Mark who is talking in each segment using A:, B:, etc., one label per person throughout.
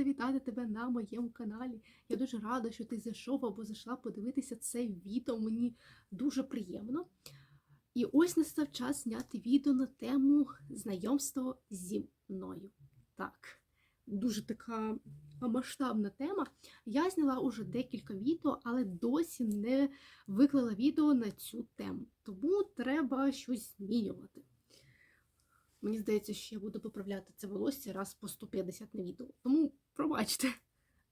A: рада вітати тебе на моєму каналі. Я дуже рада, що ти зайшов або зайшла подивитися це відео. Мені дуже приємно. І ось настав час зняти відео на тему знайомства зі мною. Так, дуже така масштабна тема. Я зняла уже декілька відео, але досі не виклала відео на цю тему. Тому треба щось змінювати. Мені здається, що я буду поправляти це волосся раз по 150 на відео. Тому пробачте.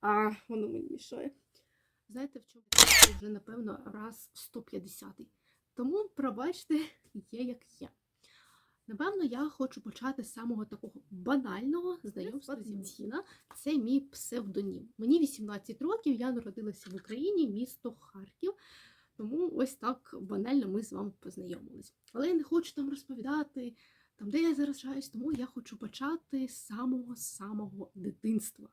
A: А воно мені мішає. Знаєте, в чому вже, напевно, раз 150. Тому пробачте, є як є. Напевно, я хочу почати з самого такого банального знайомства з Діна. Це мій псевдонім. Мені 18 років, я народилася в Україні, місто Харків. Тому ось так банально ми з вами познайомилися. Але я не хочу там розповідати, там, де я заражаюсь, тому я хочу почати з самого-самого дитинства.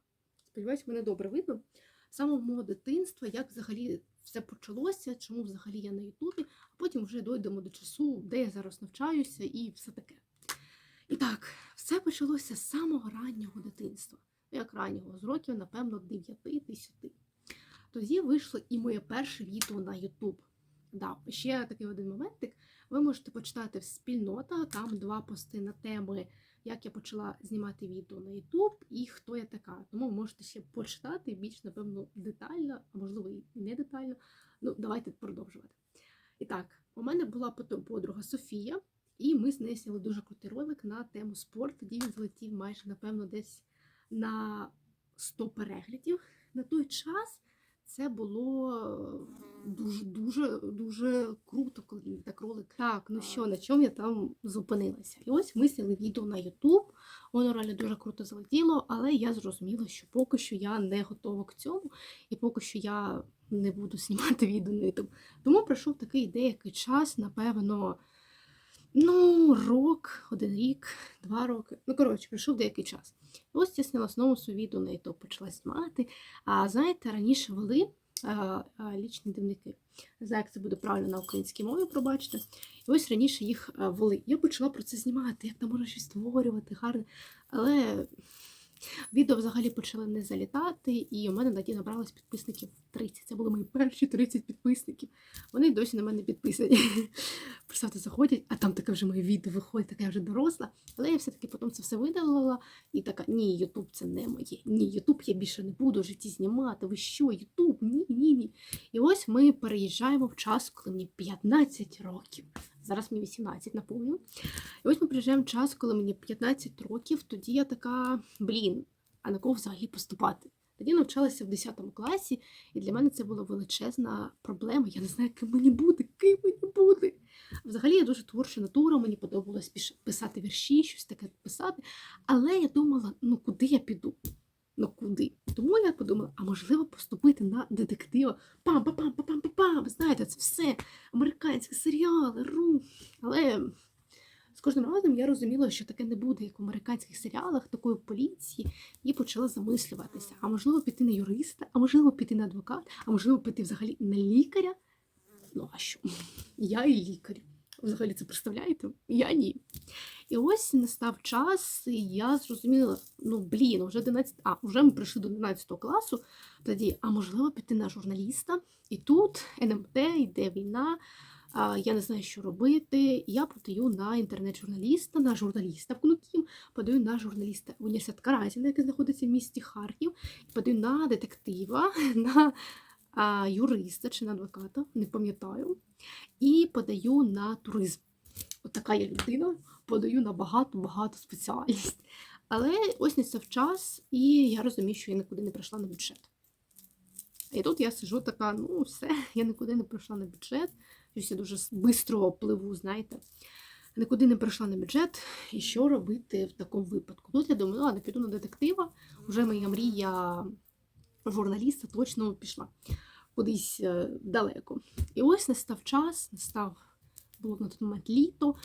A: Сподіваюсь, мене добре видно. З самого мого дитинства, як взагалі все почалося, чому взагалі я на Ютубі, а потім вже дійдемо до часу, де я зараз навчаюся і все таке. І так, все почалося з самого раннього дитинства. Як раннього, з років, напевно, 9-10. Тоді вийшло і моє перше відео на Ютуб. Да, ще такий один моментик. Ви можете почитати в спільнота, там два пости на теми, як я почала знімати відео на YouTube і хто я така. Тому можете ще почитати більш, напевно, детально, а можливо, і не детально. Ну, давайте продовжувати. І так, у мене була подруга Софія, і ми з нею зняли дуже крутий ролик на тему спорт. Тоді він злетів майже, напевно, десь на 100 переглядів. На той час це було дуже дуже дуже круто, коли він так ролик. Так, ну що, на чому я там зупинилася? І ось ми зняли відео на YouTube. Воно реально дуже круто залетіло, але я зрозуміла, що поки що я не готова к цьому, і поки що я не буду знімати відео на YouTube. Тому пройшов такий деякий час, напевно. Ну, рок, один рік, два роки. Ну, коротше, пройшов деякий час. І ось я зняла знову собі до неї, то почала знімати. А знаєте, раніше вели а, а, лічні дивники. Не як це буде правильно на українській мові, пробачте. І ось раніше їх вели. Я почала про це знімати, як там можна щось створювати, гарне. Але відео взагалі почали не залітати, і у мене тоді набралось підписників 30. Це були мої перші 30 підписників. Вони досі на мене підписані. Представте, заходять, а там таке вже моє відео виходить, таке вже доросла. Але я все-таки потім це все видалила і така: ні, Ютуб це не моє. Ні, Ютуб я більше не буду в житті знімати. Ви що, Ютуб? Ні, ні, ні. І ось ми переїжджаємо в час, коли мені 15 років. Зараз мені 18, напомню. І ось ми приїжджаємо час, коли мені 15 років, тоді я така, блін, а на кого взагалі поступати? Тоді навчалася в 10 класі, і для мене це була величезна проблема. Я не знаю, ким мені буде, ким мені буде. Взагалі я дуже творча натура, мені подобалось писати вірші, щось таке писати. Але я думала, ну куди я піду? Ну куди? Тому я подумала, а можливо поступити на детектива. пам пам пам пам пам пам Знаєте, це все американські серіали, ру. Але з кожним разом я розуміла, що таке не буде, як в американських серіалах, такої поліції, і почала замислюватися. А можливо, піти на юриста, а можливо, піти на адвоката, а можливо, піти взагалі на лікаря. Ну, а що? Я і лікар. Взагалі це представляєте? Я ні. І ось настав час, і я зрозуміла, ну блін, вже 11, а вже ми прийшли до 11 класу. Тоді, а можливо, піти на журналіста. І тут НМТ, йде війна. А, я не знаю, що робити. Я подаю на інтернет-журналіста, на журналіста в Кнукім, подаю на журналіста університет Каразіна, який знаходиться в місті Харків, подаю на детектива, на юриста чи на адвоката, не пам'ятаю, і подаю на туризм. От така я людина, подаю на багато-багато спеціальність. Але ось не настав час, і я розумію, що я нікуди не прийшла на бюджет. І тут я сижу така, ну все, я нікуди не прийшла на бюджет, щось я дуже швидко пливу, знаєте. Нікуди не прийшла на бюджет, і що робити в такому випадку? Тут я думаю, ну ладно, піду на детектива, вже моя мрія журналіста точно пішла кудись е, далеко. І ось настав час, настав було на той момент літо.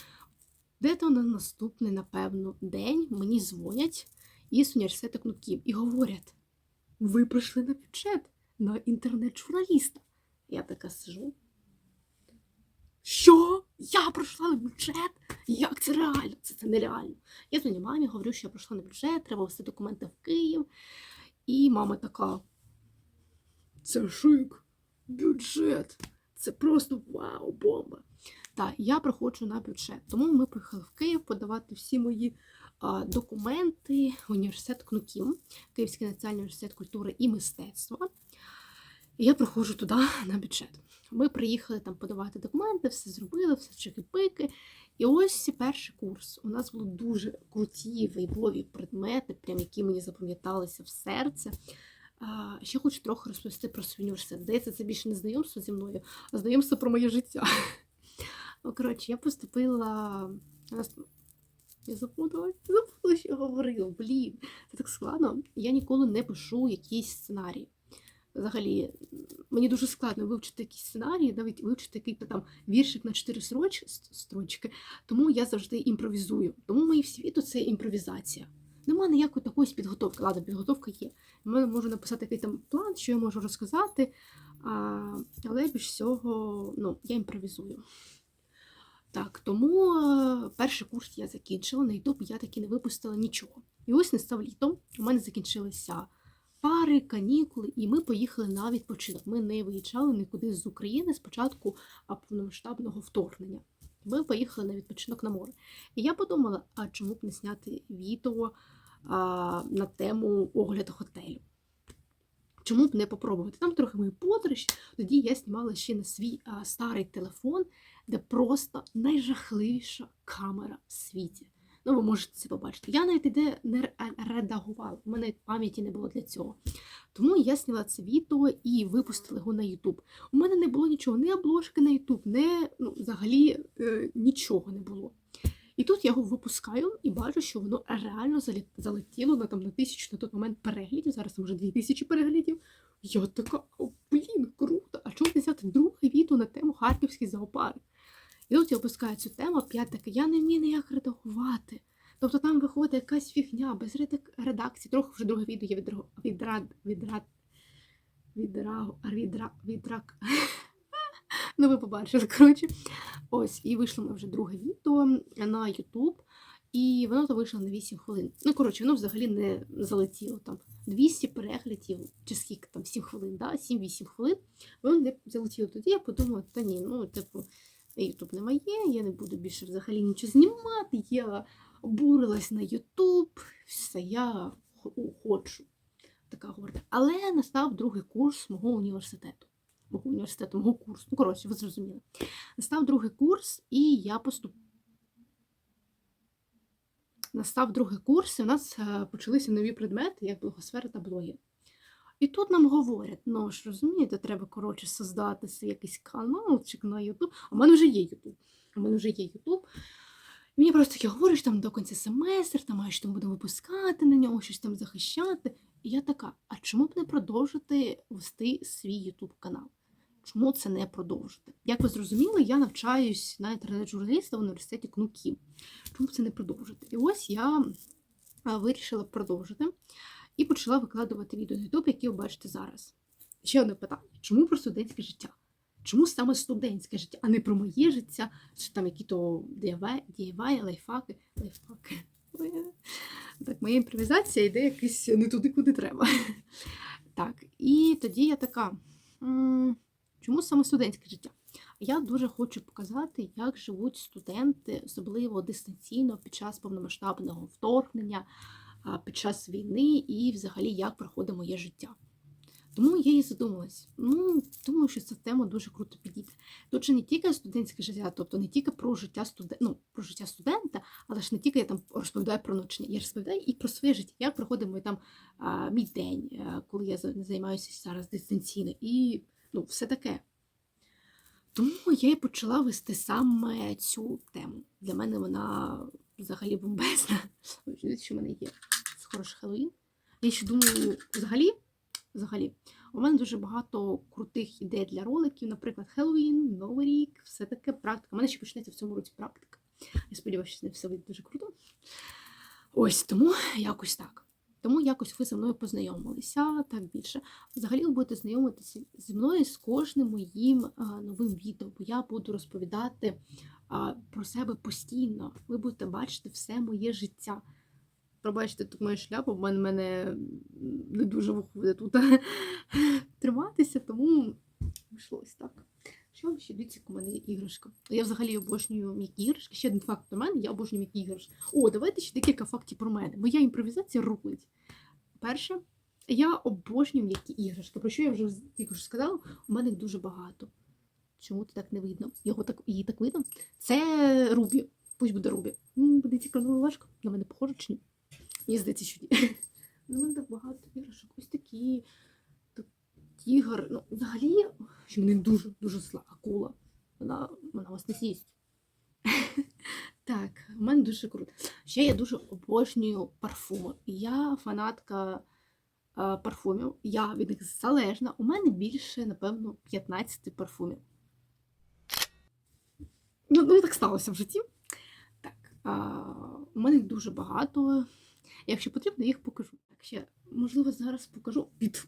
A: Де-то на наступний, напевно, день мені дзвонять із університету Кнутків і говорять: ви прийшли на бюджет на інтернет-журналіста. Я така сижу. Що? Я пройшла на бюджет? Як це реально? Це, це нереально. Я дзвоню мамі, говорю, що я пройшла на бюджет, треба вести документи в Київ. І мама така: це шик, бюджет. Це просто вау, бомба. Так, я приходжу на бюджет. Тому ми поїхали в Київ подавати всі мої а, документи в університет КНУКІМ, Київський національний університет культури і мистецтва. І я приходжу туди на бюджет. Ми приїхали там подавати документи, все зробили, все чики-пики. І ось перший курс. У нас були дуже круті вейбові предмети, прям які мені запам'яталися в серце. Ще хочу трохи розповісти про свій університет. Здається, це більше не знайомство зі мною, а знайомство про моє життя. Ну, коротше, я поступила. Я забула, забула, що я говорила. Блін, це так складно. Я ніколи не пишу якісь сценарії. Взагалі, мені дуже складно вивчити якісь сценарії, навіть вивчити якийсь там віршик на чотири сроч, строчки. Тому я завжди імпровізую. Тому мої відео це імпровізація. Нема ніякої такої підготовки. Ладно, підготовка є. Я можу написати якийсь там план, що я можу розказати, а, але більш всього ну, я імпровізую. Так, тому е, перший курс я закінчила, на YouTube я таки не випустила нічого. І ось настав літо, у мене закінчилися пари, канікули, і ми поїхали на відпочинок. Ми не виїжджали нікуди з України з початку повномасштабного вторгнення. Ми поїхали на відпочинок на море. І я подумала, а чому б не зняти відео а, на тему огляду готелю? Чому б не попробувати? Там трохи мої подорожі. Тоді я знімала ще на свій а, старий телефон, де просто найжахливіша камера в світі. Ну, ви можете це побачити. Я навіть іде не редагувала, у мене пам'яті не було для цього. Тому я зняла це відео і випустила його на YouTube. У мене не було нічого, ні обложки на YouTube, ні ну, взагалі е, нічого не було. І тут я його випускаю і бачу, що воно реально залетіло на там на тисячу на той момент переглядів. Зараз там вже дві тисячі переглядів. Я така, «О, блін, круто! А чому не взяти друге відео на тему Харківський зоопарк? І тут я опускаю цю тему, таки, я не вмію ніяк редагувати. Тобто там виходить якась фігня без редакції. Трохи вже друге відео відра... відрад... відрад... відра... відра... відрак. Ну, ви побачили, коротше. Ось, і вийшло ми вже друге відео на YouTube, і воно то вийшло на 8 хвилин. Ну, коротше, воно взагалі не залетіло там 200 переглядів, чи скільки там 7 хвилин, да? 7-8 хвилин. Воно не залетіло тоді. Я подумала, та ні, ну, типу, YouTube не моє, я не буду більше взагалі нічого знімати. Я обурилась на YouTube, все, я хочу. Така горда. Але настав другий курс мого університету. Мого університету, мого курсу. Ну, коротше, ви зрозуміли. Настав другий курс, і я поступ... Настав другий курс, і у нас е, почалися нові предмети, як блогосфера та блогер. І тут нам говорять, ну ж розумієте, треба коротше создати свій якийсь каналчик на YouTube. А в мене вже є YouTube. У мене вже є. І мені просто таке говориш там до кінця семестр, там маєш там буде випускати на нього, щось там захищати. І я така: а чому б не продовжити вести свій YouTube канал? Чому це не продовжити? Як ви зрозуміли, я навчаюсь на інтернет-журналіста в університеті КНУКІ. Чому б це не продовжити? І ось я а, вирішила продовжити і почала викладувати відео на YouTube, які ви бачите зараз. Ще одне питання: чому про студентське життя? Чому саме студентське життя, а не про моє життя, чи там які-то DIY, лайфхаки, лайфхаки. Так, моя імпровізація йде якось не туди, куди треба. Так, і тоді я така. Чому саме студентське життя? Я дуже хочу показати, як живуть студенти, особливо дистанційно під час повномасштабного вторгнення, під час війни і взагалі як проходить моє життя. Тому я і задумалась. Ну, думаю, що ця тема дуже круто підійде. Тут же не тільки студентське життя, тобто не тільки про життя студента, ну, про життя студента, але ж не тільки я там розповідаю про навчання, я розповідаю і про своє життя, як проходить мій, там, мій день, а, коли я займаюся зараз дистанційно, і ну, все таке. Тому я і почала вести саме цю тему. Для мене вона взагалі бомбезна. Що в мене є хороший Хеллоуін. Я ще думаю, взагалі, взагалі, у мене дуже багато крутих ідей для роликів, наприклад, Хеллоуін, Новий рік, все таке практика. У мене ще почнеться в цьому році практика. Я сподіваюся, що не все вийде дуже круто. Ось тому якось так. Тому якось ви зі мною познайомилися так більше. Взагалі ви будете знайомитися зі мною з кожним моїм новим відео, бо я буду розповідати про себе постійно. Ви будете бачити все моє життя. Пробачте, тут моя шляпа, в мене, не дуже виходить тут триматися, тому вийшло ось так. Що вам ще дивіться, у мене є іграшка? Я взагалі обожнюю м'які іграшки. Ще один факт про мене, я обожнюю м'які іграшки. О, давайте ще декілька фактів про мене. Моя імпровізація рулить. Перше, я обожнюю м'які іграшки. Про що я вже тільки що сказала, у мене їх дуже багато. Чому це так не видно? Його так, її так видно. Це Рубі. Пусть буде Рубі. М, Буде цікаво важко. На мене похоже чи ні? Мені здається, що ні. У мене так багато іграшок. Ось такі. тут Тігр. Ну, взагалі, що мене дуже дуже зла акула. Вона, вона вас не з'їсть. Так, у мене дуже круто. Ще я дуже обожнюю парфуми. Я фанатка е, парфумів. Я від них залежна. У мене більше, напевно, 15 парфумів. Ну, ну так сталося в житті. Так, а, у мене дуже багато. Якщо потрібно, я їх покажу. Так, ще, можливо, зараз покажу під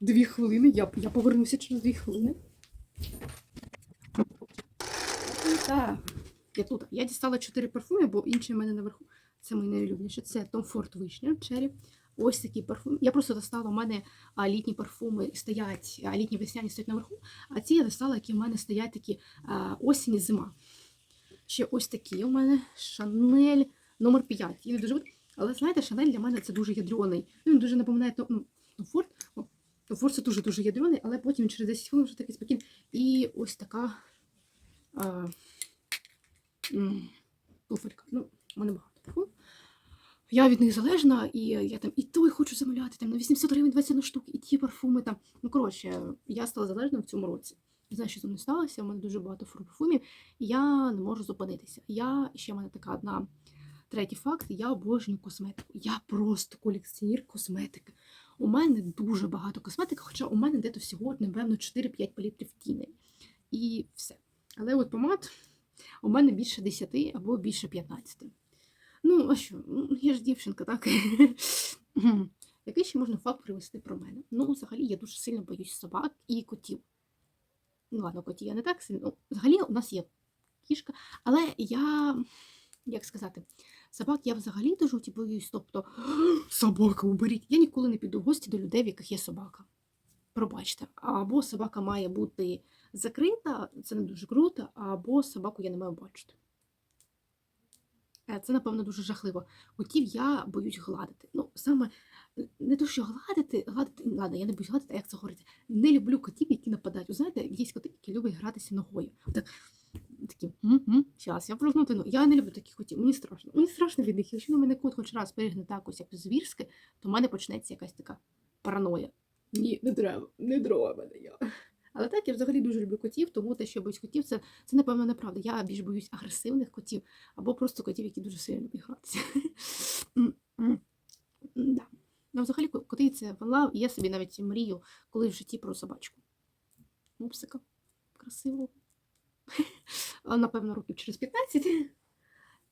A: дві хвилини. Я, я повернуся через дві хвилини. Так, я тут. Я дістала чотири парфуми, бо інші в мене наверху. Це мої найулюбленіші. Це Tom Ford Вишня, Cherry. Ось такий парфум. Я просто достала, у мене літні парфуми стоять, літні весняні стоять наверху, а ці я достала, які в мене стоять такі осінь і зима. Ще ось такі у мене Шанель номер 5. Він дуже... Але знаєте, Шанель для мене це дуже ядрений. Він дуже напоминає ну, Ford це дуже-дуже ядрений, але потім через 10 хвилин вже такий спокійний. І ось така а, туфелька. Ну, у мене багато. Я від них залежна, і я там і той хочу замовляти там на 800 гривень 21 штук, і ті парфуми там. Ну, коротше, я стала залежна в цьому році. Не знаю, що зі мною сталося, у мене дуже багато парфумів, і я не можу зупинитися. Я ще в мене така одна третій факт: я обожнюю косметику. Я просто колекціонер косметики. У мене дуже багато косметики, хоча у мене дето всього, напевно, 4-5 палітрів тіни. І все. Але от помад у мене більше 10 або більше 15. Ну, а що? Ну, Я ж дівчинка, так? Який ще можна факт привести про мене? Ну, взагалі, я дуже сильно боюсь собак і котів. Ну, ладно, котів я не так сильно. Ну, взагалі, у нас є кішка, але я, як сказати, собак я взагалі дуже боюсь. Тобто, собака, уберіть. Я ніколи не піду в гості до людей, в яких є собака. Пробачте. Або собака має бути закрита, це не дуже круто, або собаку я не маю бачити. Е, Це, напевно, дуже жахливо. Котів я боюсь гладити. Ну, саме е, не то, що гладити, гладити, ладно, я не боюсь гладити, а як це говориться. Не люблю котів, які нападають. Ви знаєте, є коти, які люблять гратися ногою. Так, такі, угу, зараз, я прогнути. Ну, я не люблю таких котів, мені страшно. Мені страшно від них. Якщо на мене кот хоч раз перегне так ось як звірське, то в мене почнеться якась така параноя. Ні, не треба, не дрова мене я. Але так, я взагалі дуже люблю котів, тому те, що я боюсь котів, це, це напевно неправда. Я більш боюсь агресивних котів або просто котів, які дуже сильно м, да. Ну, взагалі, коти це вела, я собі навіть мрію, коли в житті про собачку. Мупсика. Красиво. Напевно, років через 15.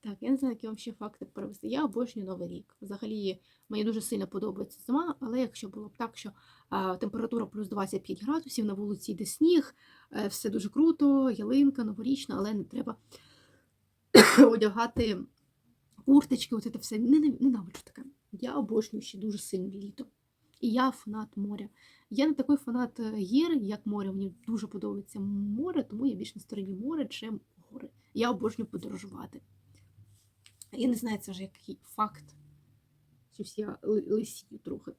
A: Так, я не знаю, які вам ще факти перевести. Я обожнюю Новий рік. Взагалі, мені дуже сильно подобається зима, але якщо було б так, що а, температура плюс 25 градусів, на вулиці йде сніг, е, все дуже круто, ялинка, новорічна, але не треба одягати курточки, от це все. Ненав- Ненавиджу таке. Я обожнюю ще дуже сильно літо. І я фанат моря. Я не такий фанат е, гір, як море. Мені дуже подобається море, тому я більш на стороні моря, чим гори. Я обожнюю подорожувати. Я не знаю, це вже який факт. Щось я лисію трохи.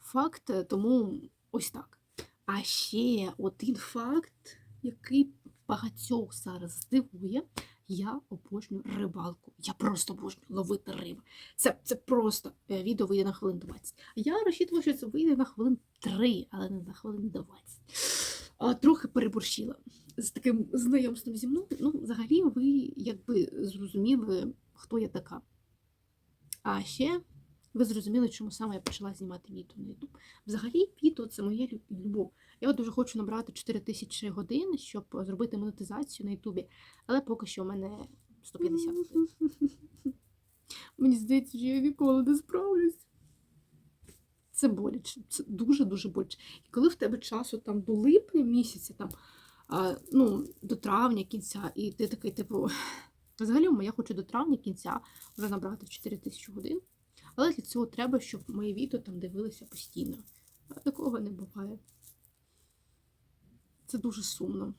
A: Факт, е, тому ось так. А ще один факт, який багатьох зараз здивує. Я обожнюю рибалку. Я просто обожнюю ловити рибу. Це, це просто е, відео вийде на хвилин 20. Я розчитувала, що це вийде на хвилин 3, але не на хвилин 20. А, трохи переборщила з таким знайомством зі мною. Ну, взагалі, ви якби зрозуміли, хто я така. А ще ви зрозуміли, чому саме я почала знімати відео на YouTube. Взагалі, відео це моя любов. Я от дуже хочу набрати 4 тисячі годин, щоб зробити монетизацію на Ютубі, але поки що у мене 150 годин. Мені здається, що я ніколи не справлюсь. Це боляче, це дуже-дуже боляче. І коли в тебе часу там до липня місяця, там, а, ну, до травня кінця, і ти такий, типу, взагалі, я хочу до травня кінця вже набрати 4 тисячі годин. Але для цього треба, щоб мої відео там дивилися постійно. А такого не буває. Це дуже сумно.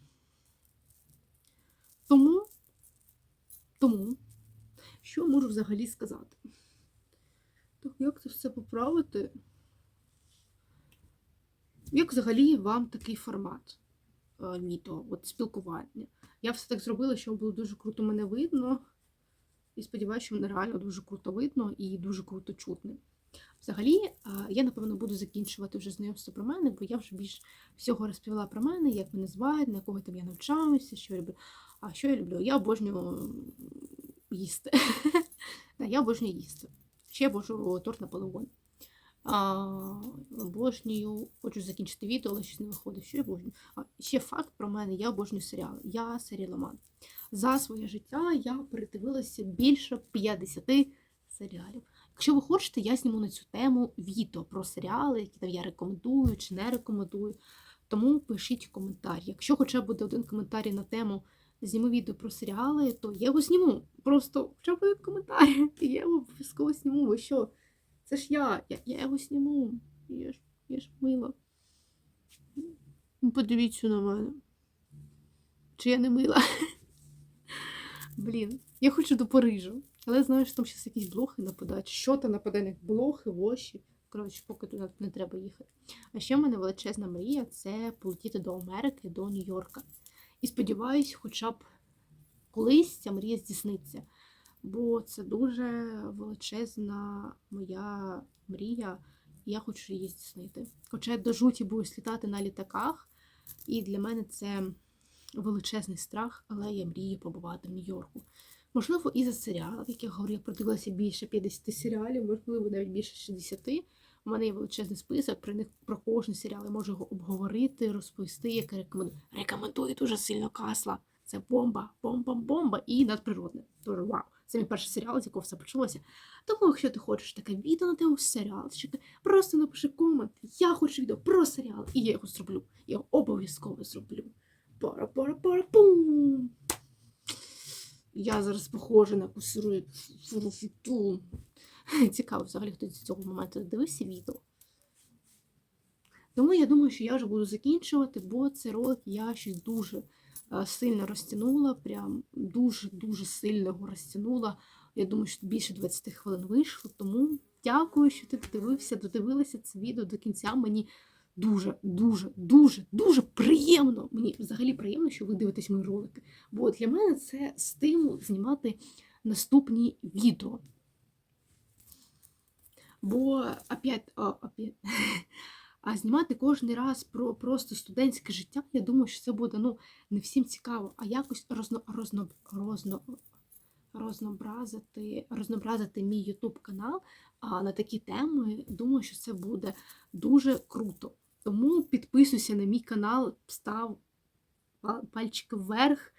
A: Тому, тому, що можу взагалі сказати? Так, як це все поправити? Як взагалі вам такий формат е, відео, от спілкування? Я все так зробила, що було дуже круто мене видно. І сподіваюся, що мене реально дуже круто видно і дуже круто чутно. Взагалі, я, напевно, буду закінчувати вже знайомство про мене, бо я вже більш всього розповіла про мене, як мене звають, на кого там я навчаюся, що я люблю. А що я люблю? Я обожнюю їсти. Я обожнюю їсти. Ще я обожнюю торт Наполеон. А, обожнюю, хочу закінчити відео, але щось не виходить. Що я обожнюю? А, ще факт про мене: я обожнюю серіали. Я серіаломан. За своє життя я передивилася більше 50 серіалів. Якщо ви хочете, я зніму на цю тему відео про серіали, які там я рекомендую чи не рекомендую. Тому пишіть коментар. Якщо хоча б буде один коментар на тему зніму відео про серіали, то я його зніму. Просто хоча б коментар, і я його обов'язково зніму. Ви що? Це ж я, я, я його зніму. Я ж, я ж мила. Ну, Подивіться на мене. Чи я не мила? Блін, я хочу до Парижу. Але знаю, що там зараз якісь блохи нападають. Що там нападе на? Блохи, воші. Коротше, поки туди не треба їхати. А ще в мене величезна мрія це полетіти до Америки, до Нью-Йорка. І сподіваюсь, хоча б колись ця мрія здійсниться. Бо це дуже величезна моя мрія, я хочу її здійснити. Хоча я до жуті боюсь літати на літаках, і для мене це величезний страх, але я мрію побувати в Нью-Йорку. Можливо, і за серіалів, як я говорю, я продивилася більше 50 серіалів, можливо, навіть більше 60. У мене є величезний список, про них про кожен серіал я можу його обговорити, розповісти, як рекомендую. Рекомендую дуже сильно касла. Це бомба, бомба, бомба і надприродне. Дуже вау. Це мій перший серіал, з якого все почалося. Тому, якщо ти хочеш таке відео на тему серіалчики, просто напиши комент. Я хочу відео про серіал, і я його зроблю. Я його обов'язково зроблю. пара пара пара пум Я зараз похожа на кусуру фуруфіту. Цікаво, взагалі, хто з цього моменту дивився відео. Тому я думаю, що я вже буду закінчувати, бо цей ролик я щось дуже сильно розтягнула, прям дуже-дуже сильно його розтягнула. Я думаю, що більше 20 хвилин вийшло. Тому дякую, що ти додивився, додивилася це відео до кінця. Мені дуже, дуже, дуже, дуже приємно. Мені взагалі приємно, що ви дивитесь мої ролики. Бо для мене це стимул знімати наступні відео. Бо опять, о, опять, а знімати кожен раз про просто студентське життя, я думаю, що це буде ну, не всім цікаво, а якось розно, розно, розно, рознобразити, рознобразити мій YouTube канал на такі теми. Думаю, що це буде дуже круто. Тому підписуйся на мій канал, став пальчик вверх.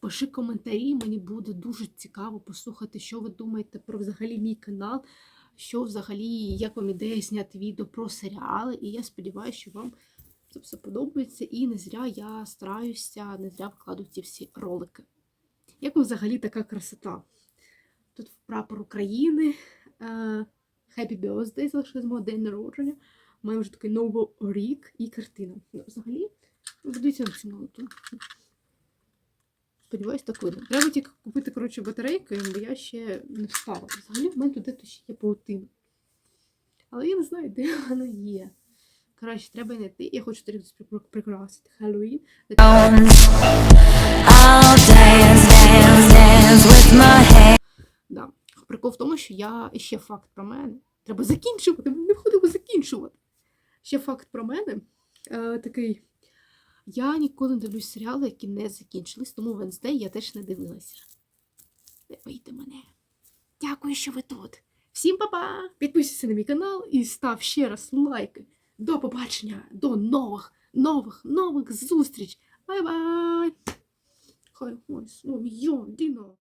A: Пиши коментарі, мені буде дуже цікаво послухати, що ви думаєте про взагалі мій канал що взагалі, як вам ідея зняти відео про серіали, і я сподіваюся, що вам це все подобається. І не зря я стараюся, не зря вкладу ці всі ролики. Як вам взагалі така красота? Тут прапор України, е, Happy Birthday, залишилось мого день народження. Маємо вже такий новий рік і картина. Ну, Взагалі, подивіться на цю молоту. Сподіваюсь, так видно. Треба тільки купити коротше, батарейки, бо я ще не встала. Взагалі в мене туди ще є паутина. Але я не знаю, де вона є. Коротше, треба знайти. Я хочу тоді прикрасити Хеллоуін. Да. Прикол в тому, що я ще факт про мене. Треба закінчувати, ми не входимо закінчувати. Ще факт про мене е, такий. Я ніколи не дивлюсь серіали, які не закінчились, тому Венздей я теж не дивилася. Не вийде мене. Дякую, що ви тут. Всім па-па! Підписуйся на мій канал і став ще раз лайки. До побачення, до нових, нових, нових зустріч. Бай-бай! Хай ось, ну, йо, Діно!